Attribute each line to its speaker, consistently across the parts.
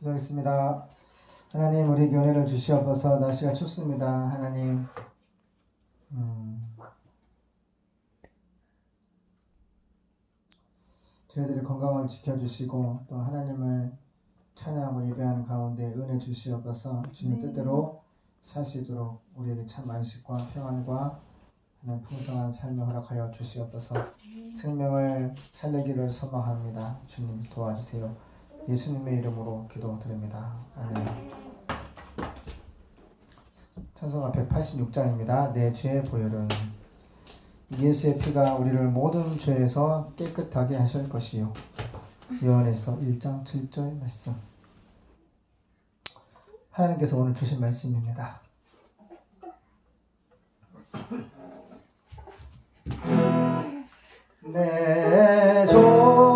Speaker 1: 기도하겠습니다. 하나님 우리 교회를 주시옵소서 날씨가 춥습니다. 하나님 음, 저희들의 건강을 지켜주시고 또 하나님을 찬양하고 예배하는 가운데 은혜 주시옵소서 주님 뜻대로 살 수 있도록 우리에게 참 안식과 평안과 하는 풍성한 삶을 허락하여 주시옵소서 생명을 살리기를 소망합니다. 주님 도와주세요. 예수님의 이름으로 기도드립니다. 아멘. 찬송가 186장입니다. 내 죄의 보혈은 예수의 피가 우리를 모든 죄에서 깨끗하게 하실 것이요. 요한에서 1장 7절 말씀. 하나님께서 오늘 주신 말씀입니다. 내 조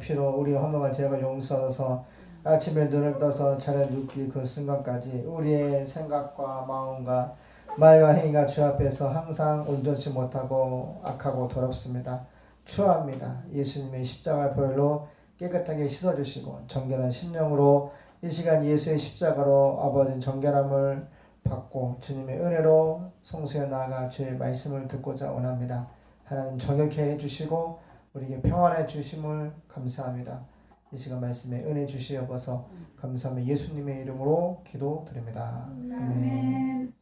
Speaker 1: 예수님의 피로 우리 허망한 죄가 용서하셔서 아침에 눈을 떠서 차례 눕기 그 순간까지 우리의 생각과 마음과 말과 행위가 주 앞에서 항상 온전치 못하고 악하고 더럽습니다. 추합니다. 예수님의 십자가 보혈로 깨끗하게 씻어주시고 정결한 심령으로 이 시간 예수의 십자가로 아버지 정결함을 받고 주님의 은혜로 성수에 나아가 주의 말씀을 듣고자 원합니다. 하나님 정결케 해주시고 우리에게 평안해 주심을 감사합니다. 이 시간 말씀에 은혜 주시옵소서 감사하며 예수님의 이름으로 기도드립니다. 아멘.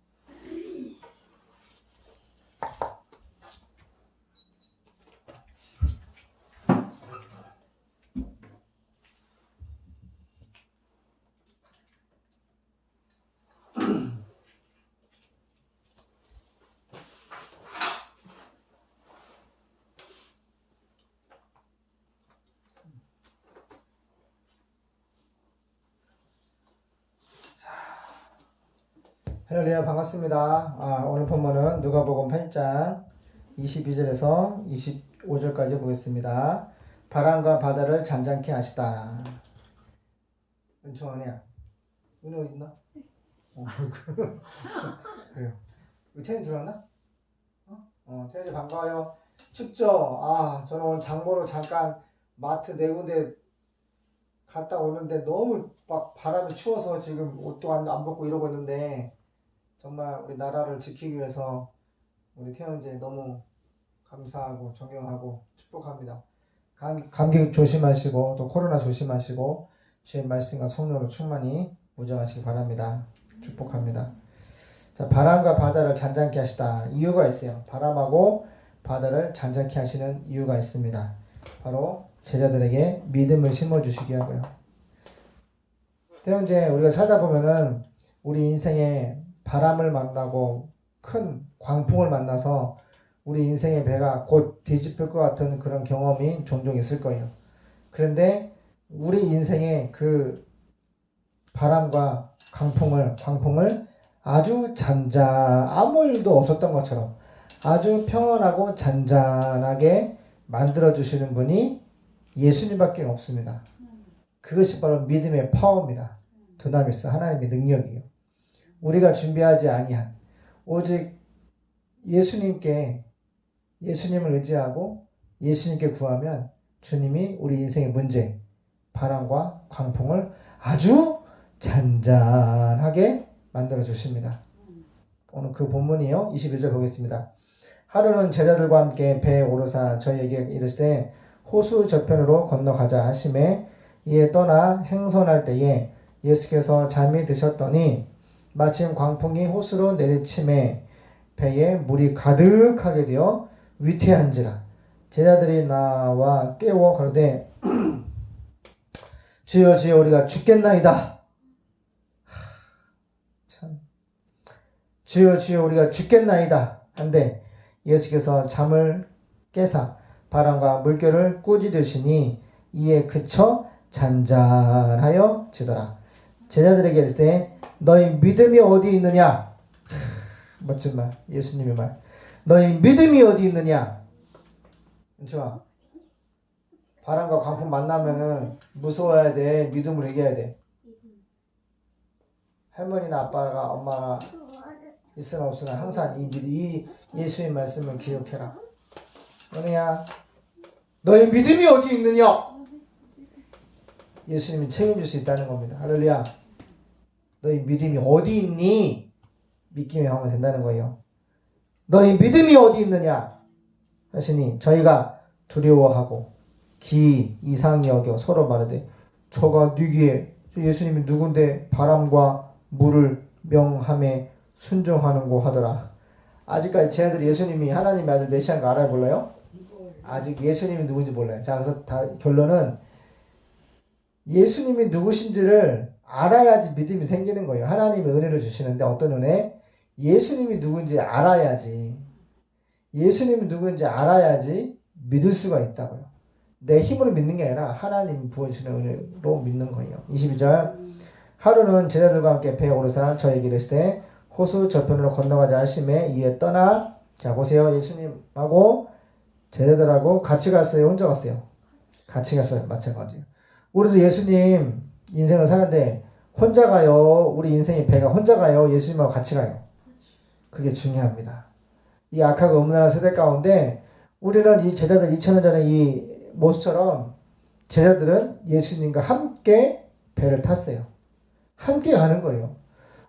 Speaker 1: 할렐루야 반갑습니다. 아, 오늘 본문은 누가복음 8장 22절에서 25절까지 보겠습니다. 바람과 바다를 잠잠케 하시다. 은총 아니야? 은혜 어디 있나? 어, 그- 그래요. 태연 들어왔나? 어, 어 태연이 반가워요. 춥죠? 아, 저는 오늘 장보러 잠깐 마트 네 군데 갔다 오는데 너무 막 바람이 추워서 지금 옷도 안, 안 벗고 이러고 있는데 정말 우리 나라를 지키기 위해서 우리 태연제 너무 감사하고 존경하고 축복합니다. 감기, 감기 조심하시고 또 코로나 조심하시고 주의 말씀과 성령으로 충만히 무장하시기 바랍니다. 축복합니다. 자, 바람과 바다를 잔잔케 하시다. 이유가 있어요. 바람하고 바다를 잔잔케 하시는 이유가 있습니다. 바로 제자들에게 믿음을 심어 주시기 하고요. 태연제 우리가 살다 보면은 우리 인생에 바람을 만나고 큰 광풍을 만나서 우리 인생의 배가 곧 뒤집힐 것 같은 그런 경험이 종종 있을 거예요. 그런데 우리 인생의 그 바람과 강풍을 광풍을 아주 잔잔 아무 일도 없었던 것처럼 아주 평온하고 잔잔하게 만들어 주시는 분이 예수님밖에 없습니다. 그것이 바로 믿음의 파워입니다. 두나미스 하나님의 능력이에요. 우리가 준비하지 아니한 오직 예수님께 예수님을 의지하고 예수님께 구하면 주님이 우리 인생의 문제, 바람과 광풍을 아주 잔잔하게 만들어 주십니다. 오늘 그 본문이요. 21절 보겠습니다. 하루는 제자들과 함께 배에 오르사 저희에게 이르시되 호수 저편으로 건너가자 하심에 이에 떠나 행선할 때에 예수께서 잠이 드셨더니 마침 광풍이 호수로 내리침에 배에 물이 가득하게 되어 위태한지라 제자들이 나와 깨워 가로되 주여 주여 우리가 죽겠나이다. 하, 참. 주여 주여 우리가 죽겠나이다. 한데 예수께서 잠을 깨사 바람과 물결을 꾸짖으시니 이에 그쳐 잔잔하여 지더라. 제자들에게 이르되 너희 믿음이 어디 있느냐? 하, 멋진 말, 예수님의 말. 너희 믿음이 어디 있느냐? 좋아. 바람과 광풍 만나면은 무서워야 돼. 믿음으로 이겨야 돼. 할머니나 아빠가 엄마가 있으나 없으나 항상 이, 믿- 이 예수의 말씀을 기억해라. 은혜야, 너희 믿음이 어디 있느냐? 예수님이 책임질 수 있다는 겁니다. 할렐루야. 너희 믿음이 어디 있니? 믿기만 하면 된다는 거예요. 너희 믿음이 어디 있느냐? 하시니 저희가 두려워하고 기 이상히 여겨 서로 말하되 저가 누기에 저 예수님이 누군데 바람과 물을 명함에 순종하는고 하더라. 아직까지 쟤네들이 예수님이 하나님의 아들 메시아인 거 알아요 몰라요? 아직 예수님이 누군지 몰라요. 자 그래서 다 결론은 예수님이 누구신지를 알아야지 믿음이 생기는 거예요. 하나님이 은혜를 주시는데 어떤 은혜? 예수님이 누군지 알아야지. 예수님이 누군지 알아야지 믿을 수가 있다고요. 내 힘으로 믿는 게 아니라 하나님 부어주시는 은혜로 믿는 거예요. 22절 하루는 제자들과 함께 배에 오르사 저에게 이르시되 호수 저편으로 건너가자 하심에 이에 떠나 자 보세요 예수님하고 제자들하고 같이 갔어요 혼자 갔어요 같이 가서 마찬가지예요. 우리도 예수님 인생을 사는데 혼자 가요. 우리 인생의 배가 혼자 가요. 예수님하고 같이 가요. 그게 중요합니다. 이 악하고 음란한 세대 가운데 우리는 이 제자들 2000년 전에 이 모습처럼 제자들은 예수님과 함께 배를 탔어요. 함께 가는 거예요.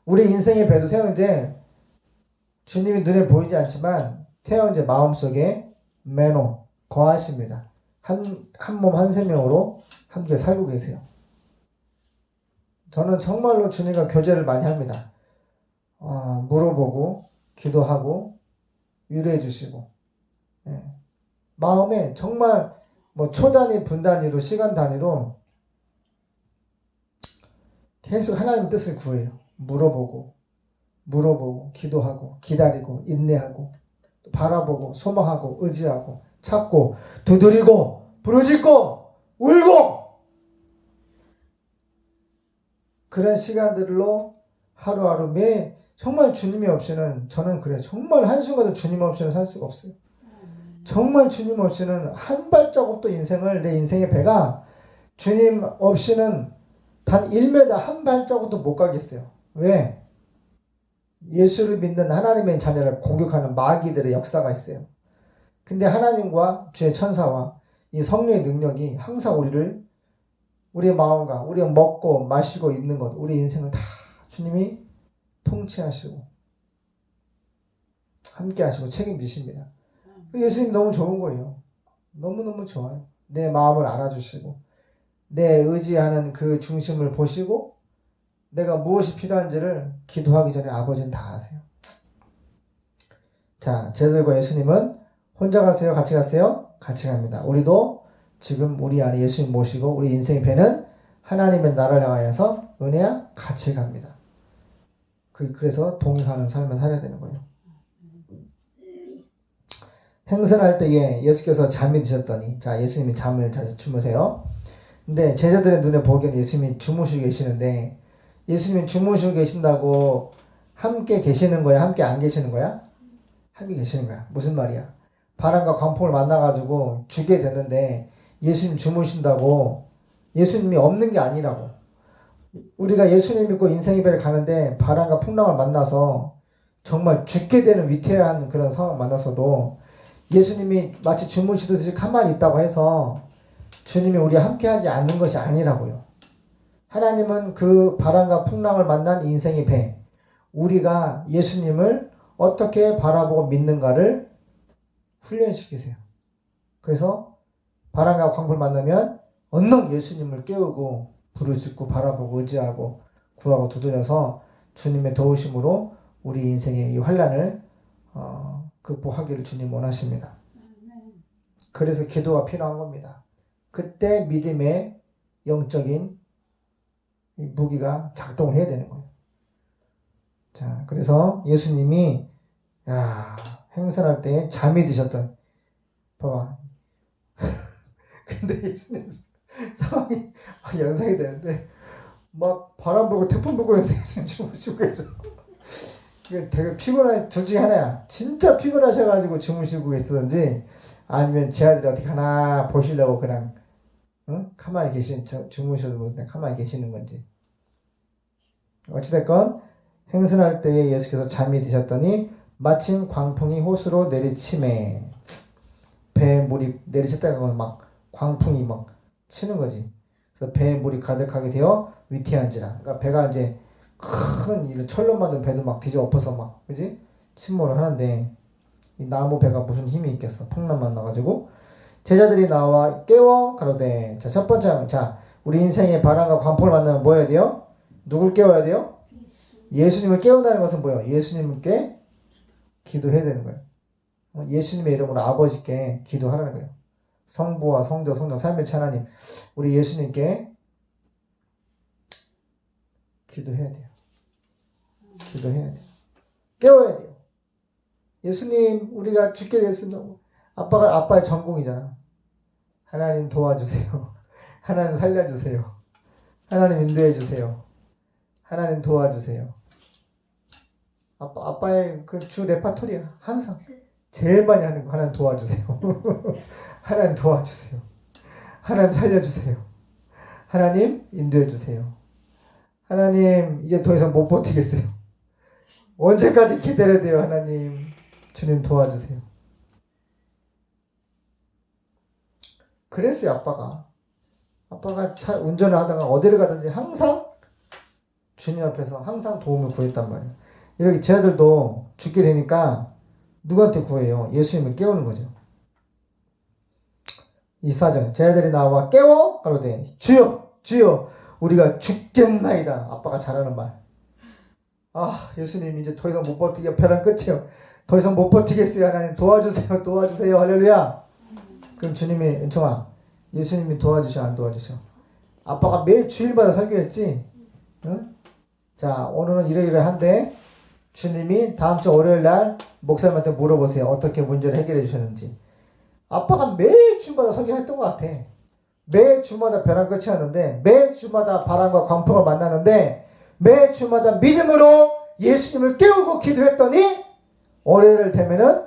Speaker 1: 우리 인생의 배도 태영제 주님이 눈에 보이지 않지만 태영제 마음속에 매노 거하십니다. 한 한 몸 한 생명으로 함께 살고 계세요. 저는 정말로 주님과 교제를 많이 합니다. 아, 물어보고 기도하고 위로해 주시고 예. 마음에 정말 뭐 초단위 분단위로 시간 단위로 계속 하나님 뜻을 구해요. 물어보고 물어보고 기도하고 기다리고 인내하고 또 바라보고 소망하고 의지하고 찾고 두드리고 부르짖고 울고 그런 시간들로 하루하루 매 정말 주님이 없이는 저는 그래요. 정말 한순간도 주님 없이는 살 수가 없어요. 정말 주님 없이는 한 발자국도 인생을 내 인생의 배가 주님 없이는 단 1m 한 발자국도 못 가겠어요. 왜? 예수를 믿는 하나님의 자녀를 공격하는 마귀들의 역사가 있어요. 근데 하나님과 주의 천사와 이 성령의 능력이 항상 우리를 우리의 마음과 우리가 먹고 마시고 입는 것, 우리 인생을 다 주님이 통치하시고 함께 하시고 책임지십니다. 예수님 너무 좋은 거예요. 너무너무 좋아요. 내 마음을 알아주시고 내 의지하는 그 중심을 보시고 내가 무엇이 필요한지를 기도하기 전에 아버지는 다 아세요. 자, 제들과 예수님은 혼자 가세요? 같이 가세요? 같이 갑니다. 우리도 지금 우리 안에 예수님 모시고 우리 인생의 배는 하나님의 나라를 향하여서 은혜야 같이 갑니다. 그, 그래서 동행하는 삶을 살아야 되는 거예요. 행선할 때에 예수께서 잠이 드셨더니 자 예수님이 잠을 자주 주무세요. 근데 제자들의 눈에 보기에는 예수님이 주무시고 계시는데 예수님이 주무시고 계신다고 함께 계시는 거야? 함께 안 계시는 거야? 함께 계시는 거야. 무슨 말이야? 바람과 광풍을 만나가지고 죽게 됐는데 예수님 주무신다고 예수님이 없는 게 아니라고. 우리가 예수님 믿고 인생의 배를 가는데 바람과 풍랑을 만나서 정말 죽게 되는 위태한 그런 상황 만나서도 예수님이 마치 주무시듯이 가만히 있다고 해서 주님이 우리와 함께하지 않는 것이 아니라고요. 하나님은 그 바람과 풍랑을 만난 인생의 배, 우리가 예수님을 어떻게 바라보고 믿는가를 훈련시키세요. 그래서 바람과 광풍을 만나면 언능 예수님을 깨우고 부르짖고 바라보고 의지하고 구하고 두드려서 주님의 도우심으로 우리 인생의 이 환란을 어, 극복하기를 주님 원하십니다. 그래서 기도가 필요한 겁니다. 그때 믿음의 영적인 이 무기가 작동을 해야 되는 거예요. 자, 그래서 예수님이 야 행선할 때 잠이 드셨던 봐봐. 근데 예수님 상황이 막 연상이 되는데 막 바람 불고 태풍 불고 있는데 예수님 주무시고 계셔. 이게 되게 피곤한 둘 중에 하나야. 진짜 피곤하셔가지고 주무시고 계시던지 아니면 제 아들이 어떻게 하나 보시려고 그냥 응? 가만히 계신 저- 주무셔도 그냥 가만히 계시는 건지. 어찌됐건 행선할 때에 예수께서 잠이 드셨더니 마침 광풍이 호수로 내리침에 배에 물이 내리쳤다는 건막 광풍이 막 치는 거지. 그래서 배에 물이 가득하게 되어 위태한지라. 그러니까 배가 이제 큰 이런 철로 만든 배도 막 뒤져 엎어서 막 그지 침몰을 하는데 이 나무 배가 무슨 힘이 있겠어 풍랑 만나가지고 제자들이 나와 깨워 가로되 자첫 번째 자 우리 인생의 바람과 광풍을 만나면 뭐 해야 돼요? 누굴 깨워야 돼요? 예수님을 깨운다는 것은 뭐예요? 예수님께 기도해야 되는 거예요. 어, 예수님의 이름으로 아버지께 기도하라는 거예요. 성부와 성자, 성령, 삼일체 하나님, 우리 예수님께 기도해야 돼요. 기도해야 돼요. 깨워야 돼요. 예수님, 우리가 죽게 됐습니다. 아빠가 아빠의 전공이잖아. 하나님 도와주세요. 하나님 살려주세요. 하나님 인도해 주세요. 하나님 도와주세요. 아빠 아빠의 그 주 레파토리야. 항상 제일 많이 하는 거 하나님 도와주세요. 하나님 도와주세요. 하나님 살려주세요. 하나님 인도해 주세요. 하나님 이제 더 이상 못 버티겠어요. 언제까지 기다려야 돼요, 하나님. 주님 도와주세요. 그랬어요, 아빠가. 아빠가 차 운전을 하다가 어디를 가든지 항상 주님 앞에서 항상 도움을 구했단 말이에요. 이렇게 제 아들도 죽게 되니까 누구한테 구해요? 예수님을 깨우는 거죠. 이사장, 제 아들이 나와 깨워? 하로되 주여, 주여, 우리가 죽겠나이다. 아빠가 잘하는 말. 아, 예수님 이제 더 이상 못 버티게 벼랑 끝이에요. 더 이상 못 버티겠어요. 하나님 도와주세요. 도와주세요. 할렐루야. 그럼 주님이 은총아, 예수님이 도와주셔 안 도와주셔? 아빠가 매 주일마다 설교했지. 응? 자, 오늘은 이러이러한데 주님이 다음 주 월요일 날 목사님한테 물어보세요. 어떻게 문제를 해결해 주셨는지. 아빠가 매 주마다 설교했던 것 같아. 매 주마다 벼랑 끝이 하는데 매 주마다 바람과 광풍을 만나는데 매 주마다 믿음으로 예수님을 깨우고 기도했더니 월요일 되면은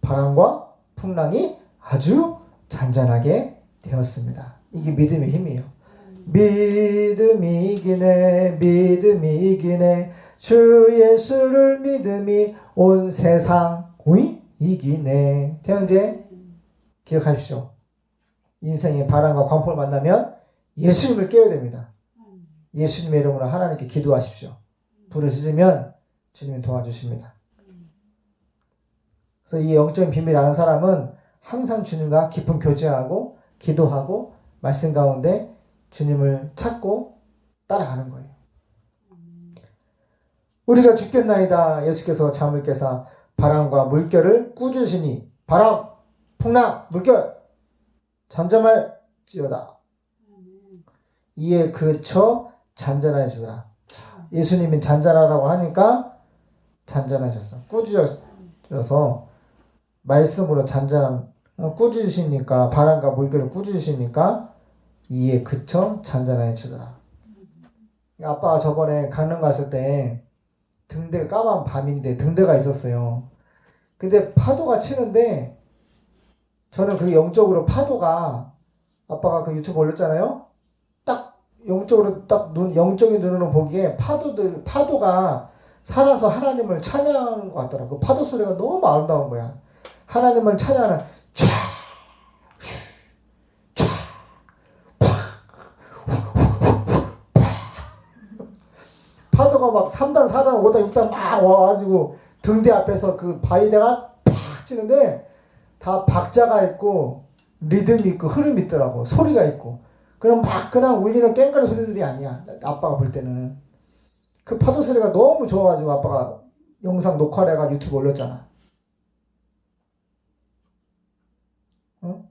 Speaker 1: 바람과 풍랑이 아주 잔잔하게 되었습니다. 이게 믿음의 힘이에요. 믿음이 이기네, 믿음이 이기네, 주 예수를 믿음이 온 세상 이 이기네. 태연제 기억하십시오. 인생의 바람과 광풍을 만나면 예수님을 깨워야 됩니다. 예수님의 이름으로 하나님께 기도하십시오. 부르짖으면 주님이 도와주십니다. 그래서 이 영적인 비밀 아는 사람은 항상 주님과 깊은 교제하고 기도하고 말씀 가운데 주님을 찾고 따라가는 거예요. 우리가 죽겠나이다. 예수께서 잠을 깨사 바람과 물결을 꾸짖으시니 바람, 풍랑, 물결 잠잠할 지어다. 이에 그쳐 잔잔하시더라. 예수님이 잔잔하라고 하니까 잔잔하셨어. 꾸짖어서 말씀으로 잔잔한 어, 꾸짖으시니까 바람과 물결을 꾸짖으시니까 이에 그쳐 잔잔해지더라. 아빠가 저번에 강릉 갔을 때 등대 까만 밤인데 등대가 있었어요. 근데 파도가 치는데 저는 그 영적으로 파도가 아빠가 그 유튜브 올렸잖아요. 딱 영적으로 딱 눈 영적인 눈으로 보기에 파도들 파도가 살아서 하나님을 찬양하는 것 같더라. 그 파도 소리가 너무 아름다운 거야. 하나님을 찬양하는 촤, 슈, 촤, 팍, 파도가 막 3단, 4단, 5단, 6단 막 와가지고 등대 앞에서 그 바위대가 팍 치는데 다 박자가 있고 리듬이 있고 흐름이 있더라고. 소리가 있고. 그럼 막 그냥 울리는 깽가리 소리들이 아니야. 아빠가 볼 때는. 그 파도 소리가 너무 좋아가지고 아빠가 영상 녹화를 해가 유튜브 올렸잖아. 어?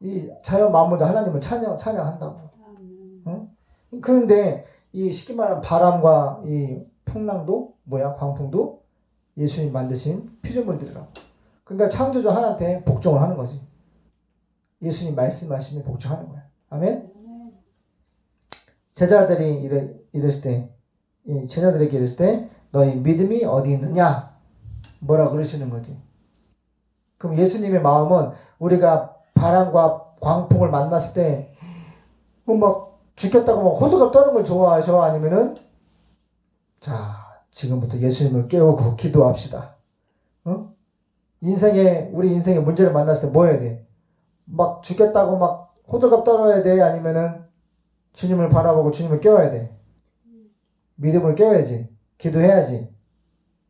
Speaker 1: 이 자연 만물도 하나님을 찬양, 찬양한다고. 어? 그런데 이 쉽게 말하면 바람과 이 풍랑도 뭐야? 광풍도 예수님 만드신 피조물들이라고. 그러니까 창조주 하나한테 복종을 하는 거지. 예수님 말씀하시면 복종하는 거야. 아멘? 제자들이 이래, 이랬을 때, 이 제자들에게 이랬을 때, 너희 믿음이 어디 있느냐? 뭐라 그러시는 거지. 그럼 예수님의 마음은 우리가 바람과 광풍을 만났을 때, 뭐막 죽겠다고 막 호들갑 떠는 걸 좋아하셔? 아니면은, 자, 지금부터 예수님을 깨우고 기도합시다. 어? 인생에, 우리 인생의 문제를 만났을 때 뭐 해야 돼? 막 죽겠다고 막 호들갑 떨어야 돼? 아니면은 주님을 바라보고 주님을 깨워야 돼? 믿음을 깨워야지. 기도해야지.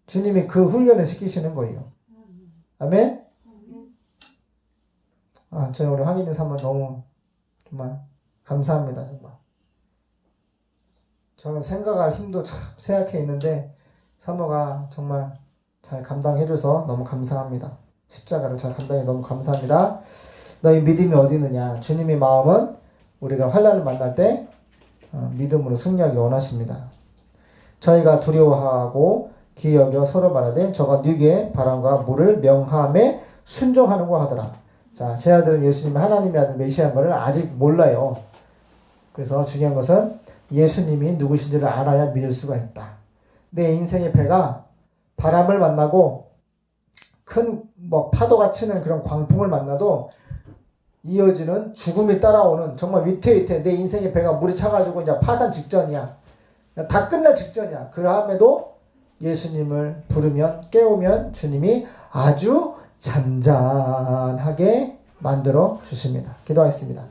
Speaker 1: 주님이 그 훈련을 시키시는 거예요. 아멘? 아, 저희 우리 확인의 삼은 너무 정말 감사합니다. 정말. 저는 생각할 힘도 참 쇠약해 있는데 사모가 정말 잘 감당해줘서 너무 감사합니다. 십자가를 잘 감당해 너무 감사합니다. 너희 믿음이 어디 있느냐? 주님의 마음은 우리가 환란을 만날 때 어, 믿음으로 승리하기 원하십니다. 저희가 두려워하고 기여겨 서로 말하되 저가 뉴게 바람과 물을 명함에 순종하는고 하더라. 자, 제 아들은 예수님이 하나님의 아들 메시아인 것을 아직 몰라요. 그래서 중요한 것은 예수님이 누구신지를 알아야 믿을 수가 있다. 내 인생의 배가 바람을 만나고 큰 뭐 파도가 치는 그런 광풍을 만나도 이어지는 죽음이 따라오는 정말 위태위태 내 인생의 배가 물이 차가지고 이제 파산 직전이야. 다 끝날 직전이야. 그럼에도 예수님을 부르면 깨우면 주님이 아주 잔잔하게 만들어 주십니다. 기도하겠습니다.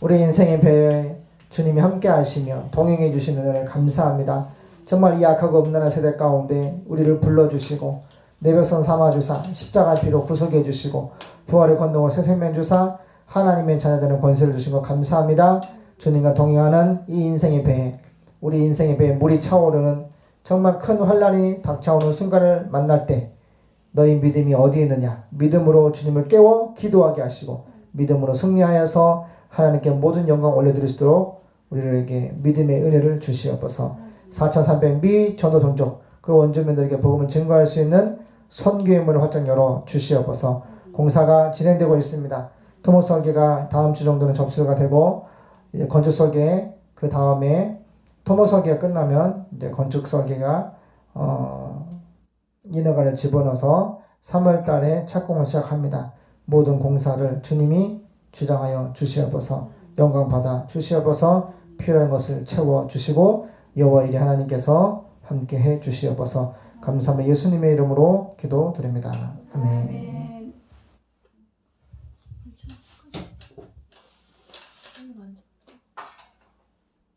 Speaker 1: 우리 인생의 배에 주님이 함께 하시며 동행해 주시는 은혜를 감사합니다. 정말 이 약하고 없는 세대 가운데 우리를 불러주시고 내 백성 삼아주사 십자가 피로 구속해 주시고 부활의 권능을 새 생명 주사 하나님의 자녀되는 권세를 주신 것 감사합니다. 주님과 동행하는 이 인생의 배에 우리 인생의 배에 물이 차오르는 정말 큰 환란이 닥쳐오는 순간을 만날 때 너희 믿음이 어디에 있느냐 믿음으로 주님을 깨워 기도하게 하시고 믿음으로 승리하여서 하나님께 모든 영광 올려드리도록 우리에게 믿음의 은혜를 주시옵소서 4300미 전도 종족 그 원주민들에게 복음을 증거할 수 있는 선교의 문을 활짝 열어 주시옵소서. 공사가 진행되고 있습니다. 토모 설계가 다음 주 정도는 접수가 되고 이제 건축 설계 그 다음에 토모 설계가 끝나면 이제 건축 설계가 어, 인허가를 집어넣어서 3월 달에 착공을 시작합니다. 모든 공사를 주님이 주장하여 주시옵소서. 영광 받아 주시옵소서. 필요한 것을 채워 주시고 여호와 이리 하나님께서 함께 해 주시옵소서 감사합니다. 예수님의 이름으로 기도드립니다. 아멘.